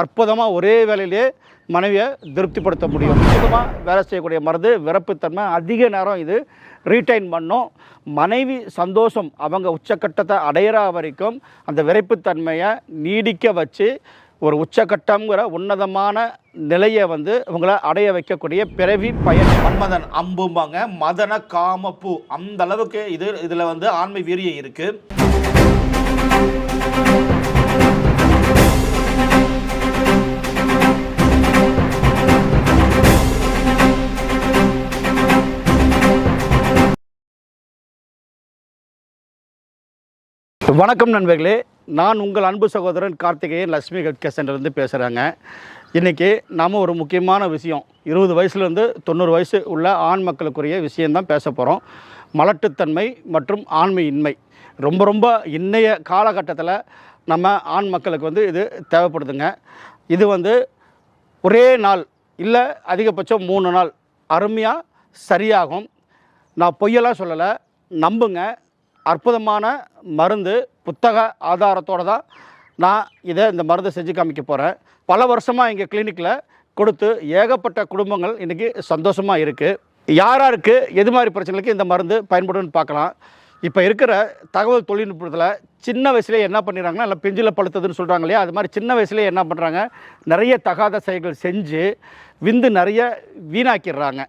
அற்புதமாக ஒரே வேலையிலே மனைவியை திருப்திப்படுத்த முடியும். அற்புதமாக வேலை செய்யக்கூடிய மருந்து விறப்புத்தன்மை அதிக நேரம் இது ரீட்டைன் பண்ணும். மனைவி சந்தோஷம் அவங்க உச்சக்கட்டத்தை அடையிற வரைக்கும் அந்த விரைப்புத்தன்மையை நீடிக்க வச்சு ஒரு உச்சக்கட்டங்கிற உன்னதமான நிலையை வந்து உங்களை அடைய வைக்கக்கூடிய பிறவி பயன். மன்மதன் அம்பும்பாங்க. மதன காமப்பூ. அந்த அளவுக்கு இது இதில் வந்து ஆண்மை வீரியம் இருக்குது வணக்கம் நண்பர்களே. நான் உங்கள் அன்பு சகோதரன் கார்த்திகேயன். லட்சுமி ஹெல்த் கேர் சென்டர்லேருந்து பேசுகிறேங்க இன்றைக்கி நாம் ஒரு முக்கியமான விஷயம். இருபது வயசுலேருந்து தொண்ணூறு வயசு உள்ள ஆண் மக்களுக்குரிய விஷயந்தான் பேச போகிறோம் மலட்டுத்தன்மை மற்றும் ஆண்மையின்மை. ரொம்ப ரொம்ப இன்றைய காலகட்டத்தில் நம்ம ஆண் மக்களுக்கு வந்து இது தேவைப்படுதுங்க. இது வந்து ஒரே நாள் இல்லை அதிகபட்சம் மூணு நாள். அருமையாக சரியாகும். நான் பொய்யெல்லாம் சொல்லலை. நம்புங்க. அற்புதமான மருந்து புத்தக ஆதாரத்தோடு தான் நான் இதை இந்த மருந்தை செஞ்சு காமிக்க போகிறேன் பல வருஷமாக எங்கள் கிளினிக்கில் கொடுத்து ஏகப்பட்ட குடும்பங்கள் இன்றைக்கி சந்தோஷமாக இருக்குது யார் யாருக்கு எது மாதிரி பிரச்சனைகளுக்கு இந்த மருந்து பயன்படும்னு பார்க்கலாம். இப்போ இருக்கிற தகவல் தொழில்நுட்பத்தில் சின்ன வயசுலேயே என்ன பண்ணிடுறாங்கன்னா இல்லை பெஞ்சில் பழுத்ததுன்னு சொல்கிறாங்க இல்லையா? அது மாதிரி சின்ன வயசுலேயே என்ன பண்ணுறாங்க நிறைய தகாத செயல்கள் செஞ்சு விந்து நிறைய வீணாக்கிடுறாங்க.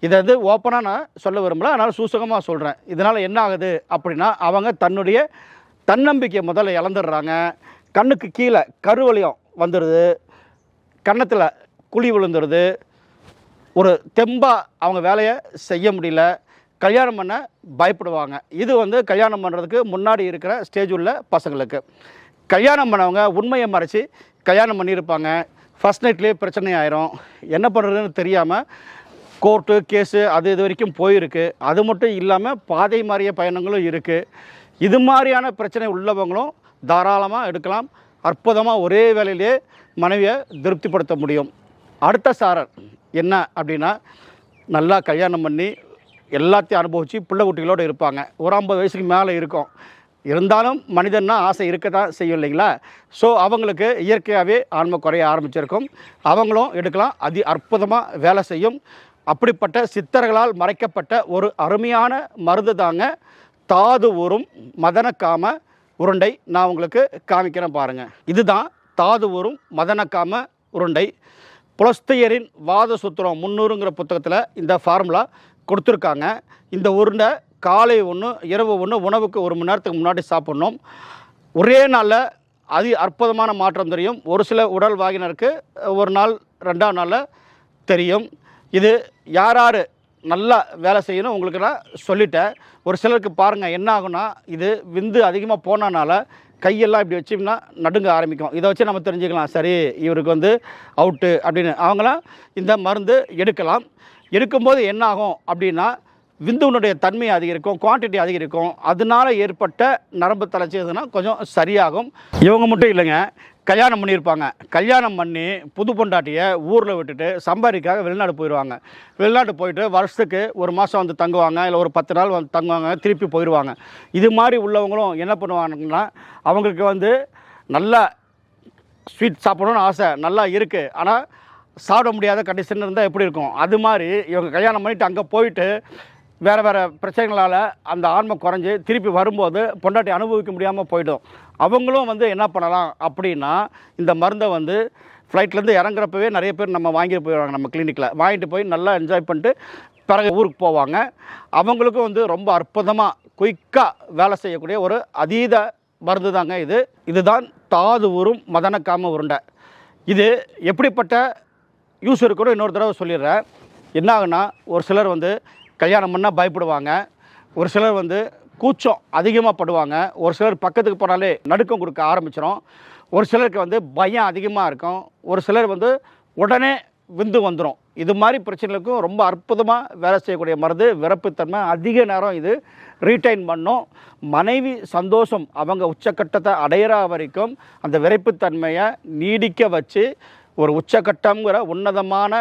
இதை வந்து ஓப்பனாக நான் சொல்ல விரும்பல. அதனால் சூசகமாக சொல்கிறேன் இதனால் என்ன ஆகுது அப்படின்னா அவங்க தன்னுடைய தன்னம்பிக்கையை முதல்ல இழந்துடுறாங்க. கண்ணுக்கு கீழே கருவலியம் வந்துடுது. கன்னத்தில் குழி விழுந்துடுது. ஒரு தெம்பாக அவங்க வேலையை செய்ய முடியல. கல்யாணம் பண்ண பயப்படுவாங்க. இது வந்து கல்யாணம் பண்ணுறதுக்கு முன்னாடி இருக்கிற ஸ்டேஜ் உள்ள பசங்களுக்கு. கல்யாணம் பண்ணவங்க உண்மையை மறைச்சி கல்யாணம் பண்ணியிருப்பாங்க. ஃபஸ்ட் நைட்லேயே பிரச்சனை ஆயிரும். என்ன பண்ணுறதுன்னு தெரியாமல் கோர்ட்டு கேஸு அது இது வரைக்கும் போயிருக்கு. அது மட்டும் இல்லாமல் பாதை மாறிய பயணங்களும் இருக்குது இது மாதிரியான பிரச்சனை உள்ளவங்களும் தாராளமாக எடுக்கலாம். அற்புதமாக ஒரே வேலையிலே மனைவியை திருப்திப்படுத்த முடியும். அடுத்த சாரர் என்ன அப்படின்னா நல்லா கல்யாணம் பண்ணி எல்லாத்தையும் அனுபவித்து பிள்ளை குட்டிகளோடு இருப்பாங்க. ஒரு ஐம்பது வயசுக்கு மேலே இருக்கும். இருந்தாலும் மனிதன்னா ஆசை இருக்க தான் செய்யும் இல்லைங்களா? ஸோ அவங்களுக்கு இயற்கையாகவே ஆன்மை குறைய ஆரம்பிச்சிருக்கும். அவங்களும் எடுக்கலாம். அதி அற்புதமாக வேலை செய்யும். அப்படிப்பட்ட சித்தர்களால் மறைக்கப்பட்ட ஒரு அருமையான மருந்து தாங்க. தாது ஊறும் மதனக்காம உருண்டை நான் உங்களுக்கு காமிக்கிறேன் பாருங்கள் இதுதான் தாது ஊறும் மதனக்காம உருண்டை. புலஸ்தையரின் வாத சுத்திரம் முந்நூறுங்கிற புத்தகத்தில் இந்த ஃபார்முலா கொடுத்துருக்காங்க. இந்த உருண்டை காலை ஒன்று இரவு ஒன்று உணவுக்கு ஒரு மணி நேரத்துக்கு முன்னாடி சாப்பிட்ணும். ஒரே நாளில் அதி அற்புதமான மாற்றம் தெரியும். ஒரு சில உடல் வாகினருக்கு ஒரு நாள் ரெண்டாம் நாளில் தெரியும். இது யார் யார் நல்லா வேலை செய்யணும் உங்களுக்கு நான் சொல்லிட்டேன். ஒரு சிலருக்கு பாருங்கள் என்ன ஆகும்னா இது விந்து அதிகமாக போனனால கையெல்லாம் இப்படி வச்சோம்னா நடுங்க ஆரம்பிக்கும். இதை வச்சு நம்ம தெரிஞ்சுக்கலாம். சரி இவருக்கு வந்து அவுட்டு அப்படின்னு. அவங்களாம் இந்த மருந்து எடுக்கலாம். எடுக்கும்போது என்ன ஆகும் அப்படின்னா விந்துவனுடைய தன்மை அதிகரிக்கும் குவான்டிட்டி அதிகரிக்கும். அதனால ஏற்பட்ட நரம்பு தளர்ச்சி எதுனா கொஞ்சம் சரியாகும். இவங்க மட்டும் இல்லைங்க கல்யாணம் பண்ணியிருப்பாங்க. கல்யாணம் பண்ணி புது பொண்டாட்டியை ஊரில் விட்டுட்டு சம்பாதிக்காக வெளிநாடு போயிடுவாங்க வெளிநாட்டு போயிட்டு வருஷத்துக்கு ஒரு மாதம் வந்து தங்குவாங்க இல்லை ஒரு பத்து நாள் வந்து தங்குவாங்க திருப்பி போயிடுவாங்க இது மாதிரி உள்ளவங்களும் என்ன பண்ணுவாங்கன்னா அவங்களுக்கு வந்து நல்லா ஸ்வீட் சாப்பிடணும்னு ஆசை நல்லா இருக்குது ஆனால் சாப்பிட முடியாத கண்டிஷன் இருந்தால் எப்படி இருக்கும்? அது மாதிரி இவங்க கல்யாணம் பண்ணிவிட்டு அங்கே போயிட்டு வேறு வேறு பிரச்சனைகளால் அந்த ஆன்மை குறைஞ்சி திருப்பி வரும்போது பொண்டாட்டி அனுபவிக்க முடியாமல் போயிடும். அவங்களும் வந்து என்ன பண்ணலாம் அப்படின்னா இந்த மருந்தை வந்து ஃப்ளைட்லேருந்து இறங்குறப்பவே நிறைய பேர் நம்ம வாங்கிட்டு போயிடுவாங்க நம்ம கிளினிக்கில் வாங்கிட்டு போய் நல்லா என்ஜாய் பண்ணிட்டு பிறகு ஊருக்கு போவாங்க. அவங்களுக்கும் வந்து ரொம்ப அற்புதமாக குயிக்காக வேலை செய்யக்கூடிய ஒரு அதீத மருந்து தாங்க இது. இதுதான் தாது ஊரும் மதனக்காம உருண்டை. இது எப்படிப்பட்ட யூஸ் இருக்கணும் இன்னொரு தடவை சொல்லிடுறேன். என்ன ஆகுனா ஒரு சிலர் வந்து கல்யாணம் பண்ணால் பயப்படுவாங்க. ஒரு சிலர் வந்து கூச்சம் அதிகமாக படுவாங்க. ஒரு சிலர் பக்கத்துக்கு போனாலே நடுக்கம் கொடுக்க ஆரம்பிச்சிடும் ஒரு சிலருக்கு வந்து பயம் அதிகமாக இருக்கும். ஒரு சிலர் வந்து உடனே விந்து வந்துடும் இது மாதிரி பிரச்சனைகளுக்கும் ரொம்ப அற்புதமாக வேலை செய்யக்கூடிய மருந்து விறப்புத்தன்மை அதிக நேரம் இது ரீட்டைன் பண்ணும். மனைவி சந்தோஷம் அவங்க உச்சக்கட்டத்தை அடையிற வரைக்கும் அந்த விரைப்புத்தன்மையை நீடிக்க வச்சு ஒரு உச்சகட்டங்கிற உன்னதமான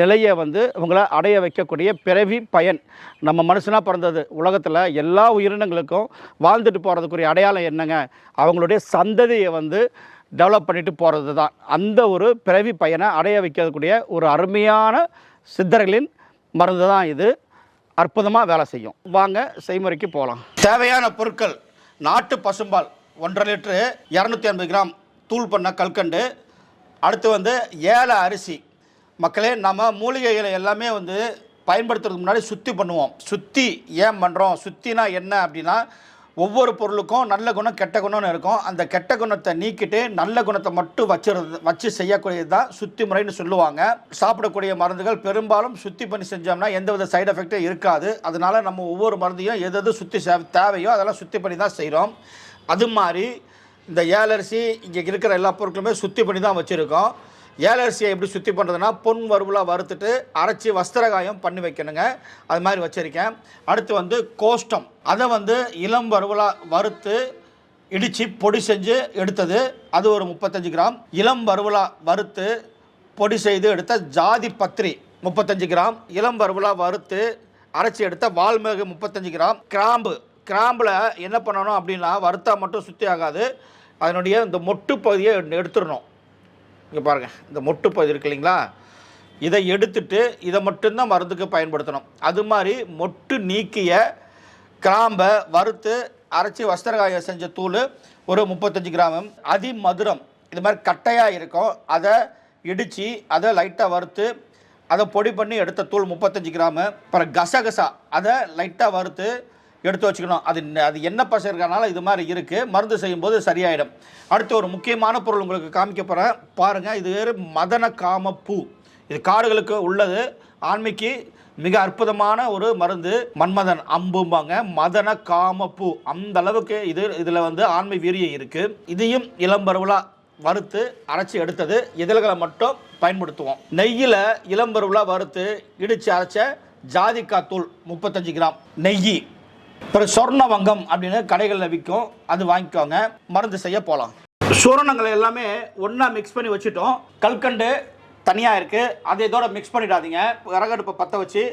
நிலையை வந்து இவங்களை அடைய வைக்கக்கூடிய பிறவி பயன். நம்ம மனுஷனாக பிறந்தது உலகத்தில் எல்லா உயிரினங்களுக்கும் வாழ்ந்துட்டு போகிறதுக்குரிய அடையாளம் என்னங்க? அவங்களுடைய சந்ததியை வந்து டெவலப் பண்ணிட்டு போகிறது தான் அந்த ஒரு பிறவி பயனை அடைய வைக்கக்கூடிய ஒரு அருமையான சித்தர்களின் மருந்து தான் இது. அற்புதமாக வேலை செய்யும். வாங்க செய்முறைக்கு போகலாம் தேவையான பொருட்கள் நாட்டு பசும்பால் ஒன்றரை லிட்ரு இரநூத்தி ஐம்பது கிராம் தூள் பண்ண கல்கண்டு அடுத்து வந்து ஏல அரிசி. மக்களே நம்ம மூலிகைகளை எல்லாமே வந்து பயன்படுத்துறதுக்கு முன்னாடி சுத்தி பண்ணுவோம். சுத்தி ஏன் பண்ணுறோம் சுத்தினா என்ன அப்படின்னா ஒவ்வொரு பொருளுக்கும் நல்ல குணம் கெட்ட குணம்னு இருக்கும். அந்த கெட்ட குணத்தை நீக்கிட்டு நல்ல குணத்தை மட்டும் வச்சுருது வச்சு செய்யக்கூடியது தான் சுத்தி முறைன்னு சொல்லுவாங்க. சாப்பிடக்கூடிய மருந்துகள் பெரும்பாலும் சுத்தி பண்ணி செஞ்சோம்னா எந்தவித சைடு எஃபெக்டும் இருக்காது. அதனால் நம்ம ஒவ்வொரு மருந்தையும் எது எது சுத்தி தேவையோ அதெல்லாம் சுத்தி பண்ணி தான் செய்கிறோம் அது மாதிரி இந்த ஏலரிசி இங்கே இருக்கிற எல்லா பொருட்களுமே சுத்தி பண்ணி தான் வச்சுருக்கோம். ஏலரிசியை எப்படி சுத்தி பண்ணுறதுனா பொன் வறுவலாக வறுத்துட்டு அரைச்சி வஸ்திரகாயம் பண்ணி வைக்கணுங்க. அது மாதிரி வச்சுருக்கேன். அடுத்து வந்து கோஷ்டம். அதை வந்து இளம் வறுவலாக வறுத்து இடித்து பொடி செஞ்சு எடுத்தது. அது ஒரு முப்பத்தஞ்சு கிராம். இளம் வறுவலாக வறுத்து பொடி செய்து எடுத்த ஜாதி பத்திரி முப்பத்தஞ்சு கிராம். இளம் வறுவலாக வறுத்து அரைச்சி எடுத்த வால்மிளகு முப்பத்தஞ்சு கிராம். கிராம்பு. கிராம்பில் என்ன பண்ணணும் அப்படின்னா வறுத்தா மட்டும் சுத்தி ஆகாது. அதனுடைய இந்த மொட்டு பகுதியை எடுத்துடணும். இங்கே பாருங்கள் இந்த மொட்டு பகுதி இருக்கு இல்லைங்களா? இதை எடுத்துட்டு இதை மட்டும்தான் மருந்துக்கு பயன்படுத்தணும். அது மாதிரி மொட்டு நீக்கிய கிராம்பை வறுத்து அரைச்சி வஸ்திரகாயம் செஞ்ச தூள் ஒரு முப்பத்தஞ்சு கிராமம் அதி மதுரம் இது மாதிரி கட்டையாக இருக்கும். அதை இடித்து அதை லைட்டாக வறுத்து அதை பொடி பண்ணி எடுத்த தூள் முப்பத்தஞ்சு கிராமு. அப்புறம் கசகசா அதை லைட்டாக வறுத்து எடுத்து வச்சுக்கணும். அது அது என்ன பசை இருக்கிறனால இது மாதிரி இருக்குது மருந்து செய்யும்போது சரியாயிடும். அடுத்து ஒரு முக்கியமான பொருள் உங்களுக்கு காமிக்க போகிறேன் பாருங்கள் இது வேறு மதன காம பூ. இது காடுகளுக்கு உள்ளது. ஆண்மைக்கு மிக அற்புதமான ஒரு மருந்து மன்மதன் அம்பும்பாங்க. மதன காமப்பூ அந்த அளவுக்கு இது இதில் வந்து ஆண்மை வீரியம் இருக்குது இதையும் இளம்பருவலாக வறுத்து அரைச்சி எடுத்தது. இதழ்களை மட்டும் பயன்படுத்துவோம். நெய்யில் இளம்பருவலாக வறுத்து இடித்து அரைச்ச ஜாதிக்காய் தூள் முப்பத்தஞ்சு கிராம். நெய் அப்புறம் சொர்ண வங்கம் அப்படின்னு கடைகளில் விற்கும் அது வாங்கிக்கோங்க. மருந்து செய்ய போகலாம் சூரணங்களை எல்லாமே ஒன்றா மிக்ஸ் பண்ணி வச்சுட்டோம். கல்கண்டு தனியாக இருக்குது அதை இதோட மிக்ஸ் பண்ணிடாதீங்க. விறகடுப்பை பற்ற வச்சு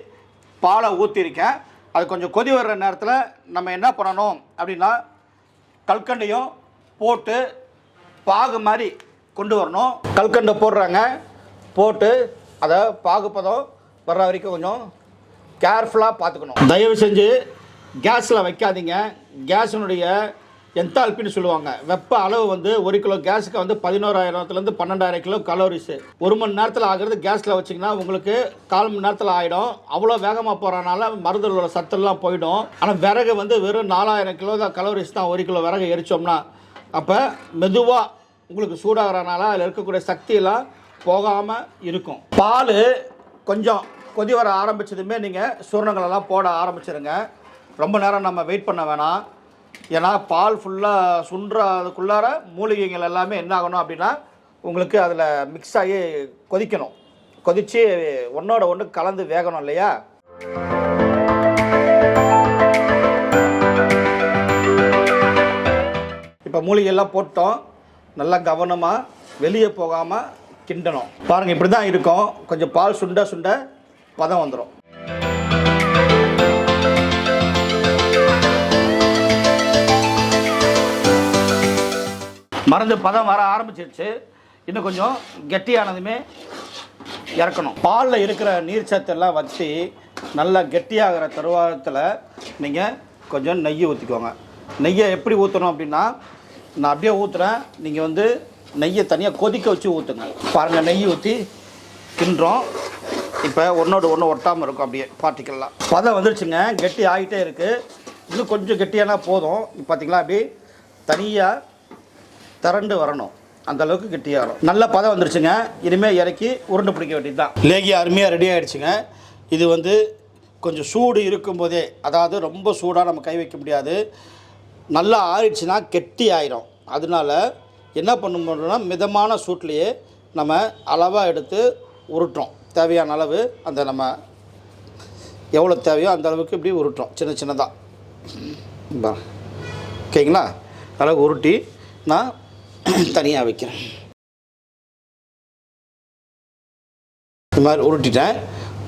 பாலை ஊற்றிருக்கேன் அது கொஞ்சம் கொதி வர்ற நேரத்தில் நம்ம என்ன பண்ணணும் அப்படின்னா கல்கண்டையும் போட்டு பாகு மாதிரி கொண்டு வரணும். கல்கண்டை போடுறாங்க. போட்டு அதை பாகுப்பதம் வர்ற வரைக்கும் கொஞ்சம் கேர்ஃபுல்லாக பார்த்துக்கணும். தயவு செஞ்சு கேஸில் வைக்காதீங்க. கேஸினுடைய என்தால்பின்னு சொல்லுவாங்க. வெப்ப அளவு வந்து ஒரு கிலோ கேஸுக்கு வந்து பதினோராயிரத்துலேருந்து பன்னெண்டாயிரம் கிலோ கலோரிஸு ஒரு மணி நேரத்தில் ஆகிறது கேஸில் வச்சிங்கன்னா உங்களுக்கு கால் மணி நேரத்தில் ஆகிடும் அவ்வளோ வேகமாக போகிறனால மருந்தில் உள்ள சத்தெல்லாம் போயிடும். ஆனால் விறகு வந்து வெறும் நாலாயிரம் கிலோ தான் கலோரிஸ் தான் ஒரு கிலோ விறகு எரிச்சோம்னா அப்போ மெதுவாக உங்களுக்கு சூடாகிறனால அதில் இருக்கக்கூடிய சக்தியெல்லாம் போகாமல் இருக்கும். பால் கொஞ்சம் கொதி வர ஆரம்பிச்சதுமே நீங்கள் சூரணங்களெல்லாம் போட ஆரம்பிச்சிருங்க. ரொம்ப நேரம் நம்ம வெயிட் பண்ண வேணாம். ஏன்னா பால் ஃபுல்லாக சுண்டுறதுக்குள்ளார மூலிகைகள் எல்லாமே என்ன ஆகணும் அப்படின்னா உங்களுக்கு அதில் மிக்ஸ் ஆகி கொதிக்கணும். கொதித்து ஒன்றோட ஒன்று கலந்து வேகணும் இல்லையா? இப்போ மூலிகையெல்லாம் போட்டோம். நல்லா கவனமாக வெளியே போகாமல் கிண்டணும். பாருங்கள் இப்படி தான் இருக்கும். கொஞ்சம் பால் சுண்ட சுண்ட பதம் வந்துடும் மருந்து பதம் வர ஆரம்பிச்சிருச்சு. இன்னும் கொஞ்சம் கெட்டியானதுமே இறக்கணும். பாலில் இருக்கிற நீர் சத்தெல்லாம் வச்சு நல்லா கெட்டியாகிற தருவாரத்தில் நீங்கள் கொஞ்சம் நெய் ஊற்றிக்கோங்க நெய்யை எப்படி ஊற்றணும் அப்படின்னா நான் அப்படியே ஊற்றுறேன் நீங்கள் வந்து நெய்யை தனியாக கொதிக்க வச்சு ஊற்றுங்க பாருங்கள் நெய் ஊற்றி கிண்டுறோம். இப்போ ஒன்றோடு ஒன்று ஒட்டாமல் இருக்கும் அப்படியே பார்ட்டிக்கல்லாம் பதம் வந்துருச்சுங்க கெட்டி ஆகிட்டே இருக்குது இன்னும் கொஞ்சம் கெட்டியானா போதும். இப்போ பார்த்தீங்களா அப்படி தனியாக திரண்டு வரணும். அந்த அளவுக்கு கெட்டியாகும் நல்ல பதம் வந்துருச்சுங்க. இனிமேல் இறக்கி உருண்டு பிடிக்க வேண்டியது தான் லேகி அருமையாக ரெடி ஆகிடுச்சுங்க இது வந்து கொஞ்சம் சூடு இருக்கும்போதே அதாவது ரொம்ப சூடாக நம்ம கை வைக்க முடியாது. நல்லா ஆறிடுச்சுன்னா கெட்டி ஆயிரும். அதனால என்ன பண்ணணும்னா மிதமான சூட்லேயே நம்ம அளவாக எடுத்து உருட்டுறோம். தேவையான அளவு அந்த நம்ம எவ்வளோ தேவையோ அந்த அளவுக்கு இப்படி உருட்டுறோம். சின்ன சின்னதாக ஓகேங்களா? அளவு உருட்டி நான் தனியாக வைக்கிறேன். இது மாதிரி உருட்டிட்டேன்.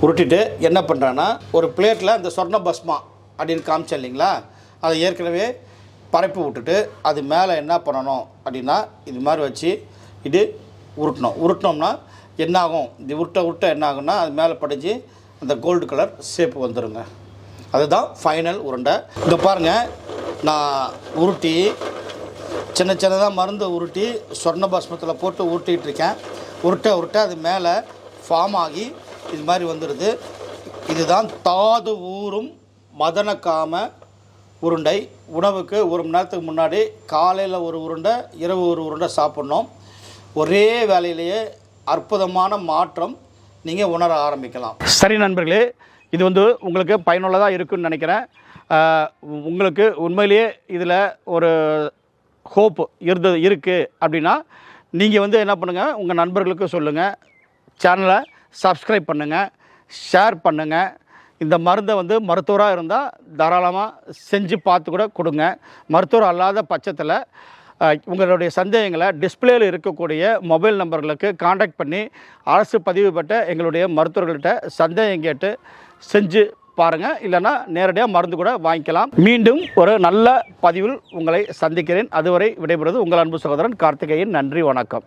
உருட்டிட்டு என்ன பண்ணுறேன்னா ஒரு பிளேட்டில் இந்த சொர்ண பஸ்மா அப்படின்னு காமிச்சேன் இல்லைங்களா? அதை ஏற்கனவே பரப்பி விட்டுட்டு அது மேலே என்ன பண்ணணும் அப்படின்னா இது மாதிரி வச்சு இது உருட்டணும். உருட்டினோம்னா என்ன ஆகும் இது உருட்ட உருட்ட என்ன ஆகும்னா அது மேலே படித்து அந்த கோல்டு கலர் ஷேப் வந்துடுங்க அதுதான் ஃபைனல் உருண்டை. இங்கே பாருங்கள் நான் உருட்டி சின்ன சின்னதாக மருந்து உருட்டி சொர்ண பாஸ்மத்தில் போட்டு உருட்டிகிட்டு இருக்கேன் உருட்ட உருட்ட அது மேலே ஃபார்ம் ஆகி இது மாதிரி வந்துடுது இதுதான் தாது ஊறும் மதனக்காம உருண்டை. உணவுக்கு ஒரு மணி நேரத்துக்கு முன்னாடி காலையில் ஒரு உருண்டை இரவு ஒரு உருண்டை சாப்பிட்ணும். ஒரே வேலையிலேயே அற்புதமான மாற்றம் நீங்கள் உணர ஆரம்பிக்கலாம். சரி நண்பர்களே இது வந்து உங்களுக்கு பயனுள்ளதாக இருக்குன்னு நினைக்கிறேன். உங்களுக்கு உண்மையிலேயே இதில் ஒரு ஹோப் இருந்தது இருக்குது அப்படின்னா நீங்கள் வந்து என்ன பண்ணுங்கள் உங்கள் நண்பர்களுக்கும் சொல்லுங்கள் சேனலை சப்ஸ்கிரைப் பண்ணுங்கள் ஷேர் பண்ணுங்கள் இந்த மருந்தை வந்து மருத்துவராக இருந்தால் தாராளமாக செஞ்சு பார்த்து கூட கொடுங்க. மருத்துவர் அல்லாத பட்சத்தில் உங்களுடைய சந்தேகங்களை டிஸ்பிளேயில் இருக்கக்கூடிய மொபைல் நம்பர்களுக்கு காண்டாக்ட் பண்ணி அரசு பதிவு பெற்ற எங்களுடைய மருத்துவர்கள்ட்ட சந்தேகம் கேட்டு செஞ்சு பாருங்கள் இல்லைன்னா நேரடியாக மருந்து கூட வாங்கிக்கலாம். மீண்டும் ஒரு நல்ல பதிவில் உங்களை சந்திக்கிறேன். அதுவரை விடைபெறுவது உங்கள் அன்பு சகோதரன் கார்த்திகேயன். நன்றி வணக்கம்.